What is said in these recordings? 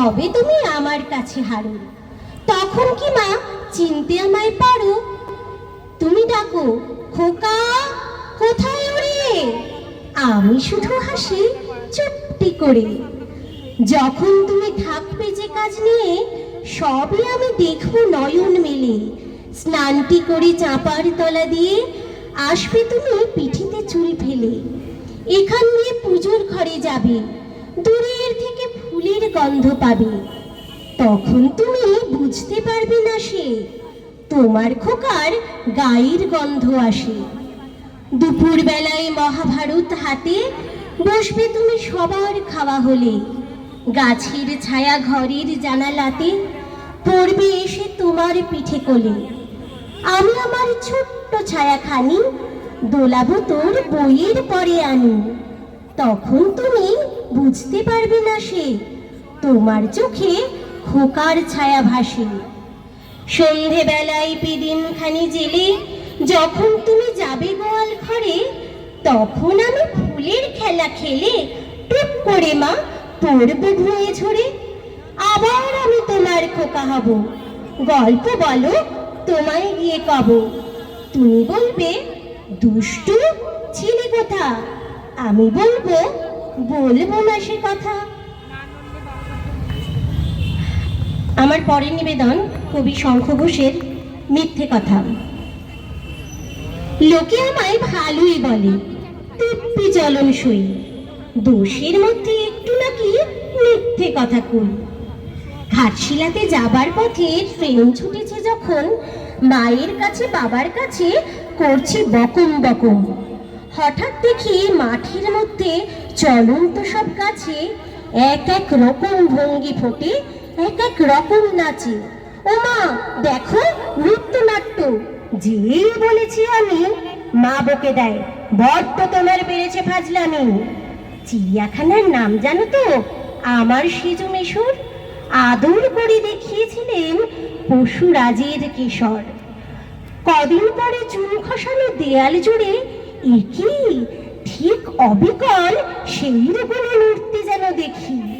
তবে তুমি আমার কাছে হারো। তখন কি মা, চিনতে আমায় পারো? তুমি ডাকো, খোকা, কোথায় ওরে? আমি শুধু হাসি, চুপটি করে। যখন তুমি থাকবে যে কাজ নিয়ে, সবই আমি দেখব নয়ন মেলে। স্নানটি করে চাপার তলা দিয়ে আসবে তুমি পিঠিতে চুল ফেলে। এখান দিয়ে পুজোর ঘরে যাবে। দূরের থেকে গন্ধ পাবে। তখন তুমি বুঝতে পারবে না সে, তোমার খোকার গায়ের গন্ধ আসে। দুপুর বেলায় মহাভারত হাতে বসবে তুমি সবার খাওয়া হলে। গাছের ছায়া ঘরের জানালাতে পড়বে এসে তোমার পিঠে কোলে। আমি আমার ছোট্ট ছায়াখানি দোলাবো তোর বইয়ের পরে আনি। তখন তুমি বুঝতে পারবে না সে তোমার চোখে খোকার ছায়া ভাসে। সন্ধেবেলায় পিদিন খানি জেলে যখন তুমি যাবে গোয়াল ঘরে, তখন আমি ফুলের খেলা খেলে টুক করে মা পড়বে ধুয়ে ঝরে। আবার আমি তোমার খোকা হব। গল্প বলো, তোমায় গিয়ে কব। তুমি বলবে, দুষ্টু, ছিলে কোথা? আমি বলব বলব না সে কথা। আমার পরের নিবেদন কবি শঙ্খ ঘোষের মিথ্যে কথা। লোকে আমায় ভালোই বলে দিব্যি চলন সই। দোষের মধ্যে একটু নাকি মিথ্যে কথা কই। ঘাটশিলাতে যাবার পথে ট্রেন ছুটেছে যখন, মায়ের কাছে বাবার কাছে করছে বকম বকম হঠাৎ দেখি মাঠের মধ্যে চলন্ত সব গাছে এক এক রকম ভঙ্গি ফোটে এক এক রকম নাচে। ও মা, দেখো নৃত্যনাট্য। যেই বলেছি আমি, মা বকে দেয় তোমার বেড়েছে ফাজলামি। চিড়িয়াখানার নাম জানো তো, আমার সেজু আদর করে দেখিয়েছিলেন কিশোর। কদিন পরে চুন খসানো দেয়াল জুড়ে একই ঠিক অবিকল সেই রকমের মূর্তি যেন দেখি।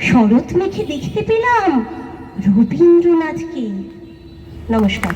শরৎ মেখে দেখতে পেলাম রবীন্দ্রনাথকে। নমস্কার।